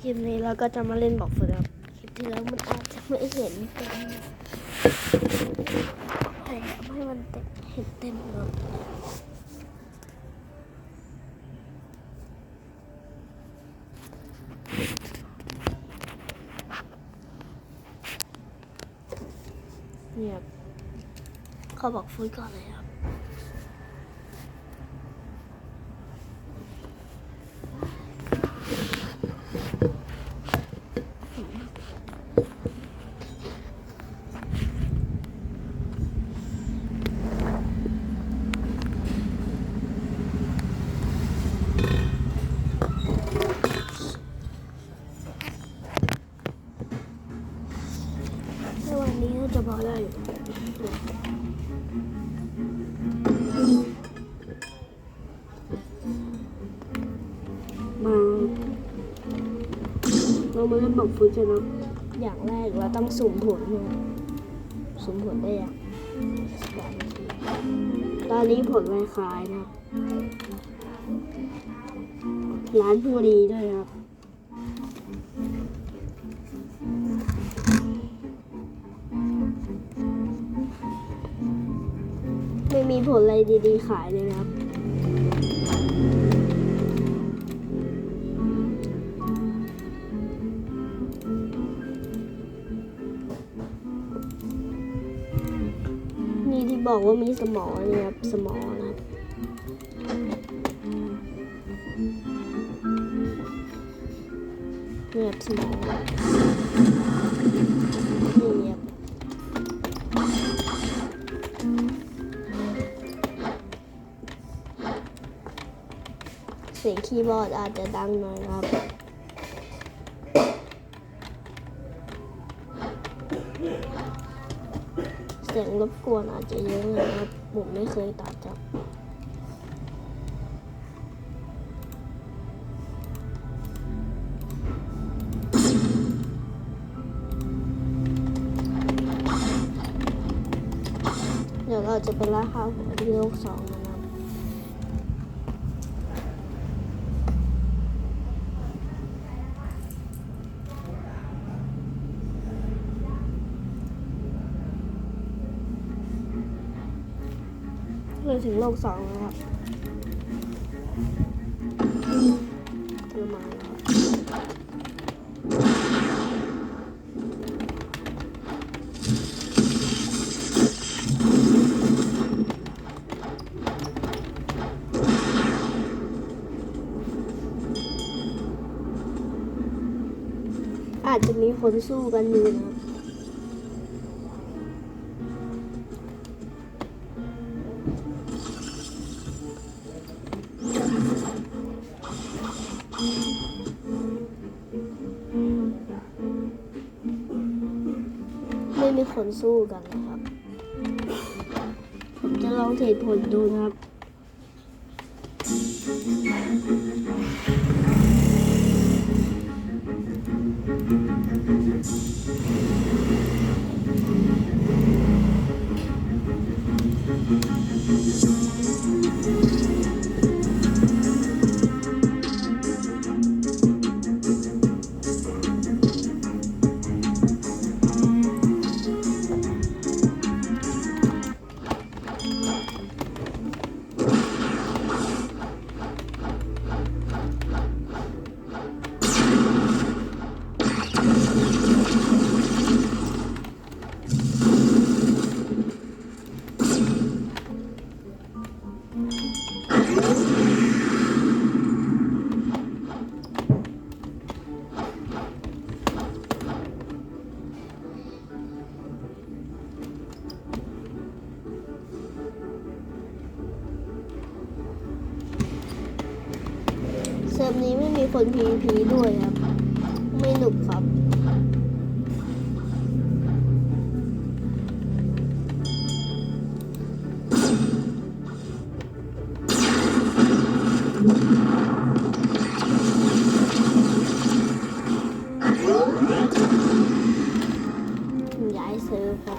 คลิปนี้เราก็จะมาเล่นบอกฝึกครับ คลิปที่แล้วมันอาจจะไม่เห็นเต็มแต่ให้มันเห็นเต็มเนาะเนี่ยเขาบอกฟุตก่อนเลยครับ ในวันนี้น่าจะพอได้อยู่มาเรามาเล่นบอกฟุตกันนะอย่างแรกเราต้องสุ่มผลนี่ยสุ่มผลได้ยังตอนนี้ผลไวคลายนะครับ ร้านผู้ดีด้วยครับ ไม่มีผลอะไรดีๆขายเลยนะครับ นี่ที่บอกว่ามีสมอเนี่ครับ สมอนะครับเนี่ยครับสมอนี่ เสียงคีย์บอร์ดอาจจะดังหน่อยนะครับ เสียงรบกวนอาจจะเยอะนะครับ ผมไม่เคยตัดจ้ะเดี๋ยวเราจะไปล่าข้าวหัวที่โลกสองนะ ถึงโลกสองแล้วครับประมาณอาจจะมีคนสู้กันอยู่นะครับ ม่มีคนสู้กันนะครับ ผมจะลองเทรดผลดูนะครับ นี้ไม่มีคน PVP ด้วยครับ ไม่หนุกครับย้ายเซิร์ฟครับ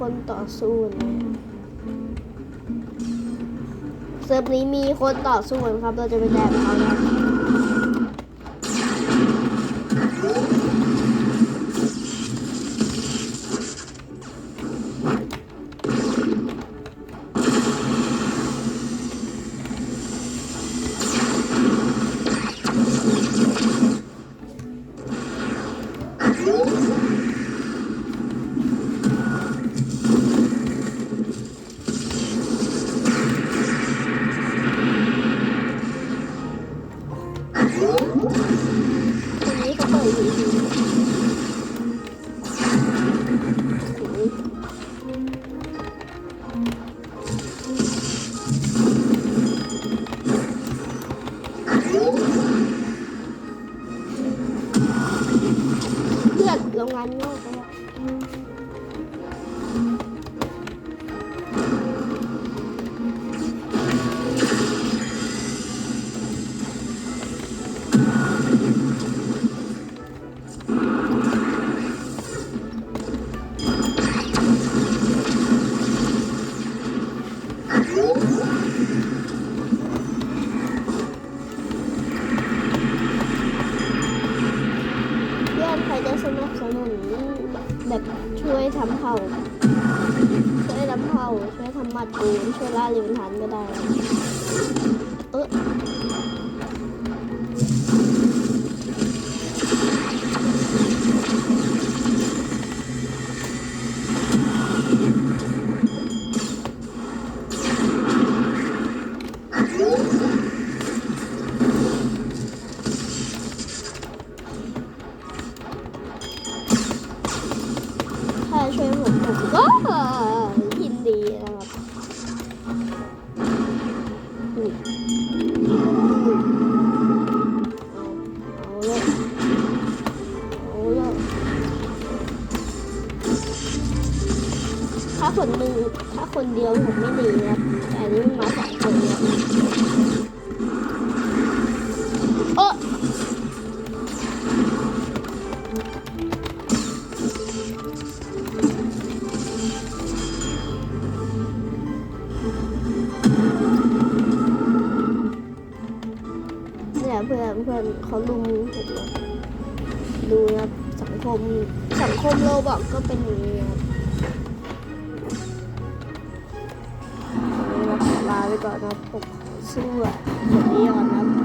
คนต่อสู้นะเซิร์ฟนี้มีคนต่อสู้นะครับ เราจะไปแดกเขานะคน หมัดปูนช่วยล่าลิมทันไม่ได้ เออ ถ้าคนหนึ่งถ้าคนเดียวผมไม่ดีนะครับ เนี่ยเพื่อนเพื่อนเขาลุมผมดูนะครับสังคมสังคมโลบอกก็เป็นอย่างนี้ครับลาไปก่อนนะครับผมสู้อะเดี๋ยวนี้ก่อนนะครับ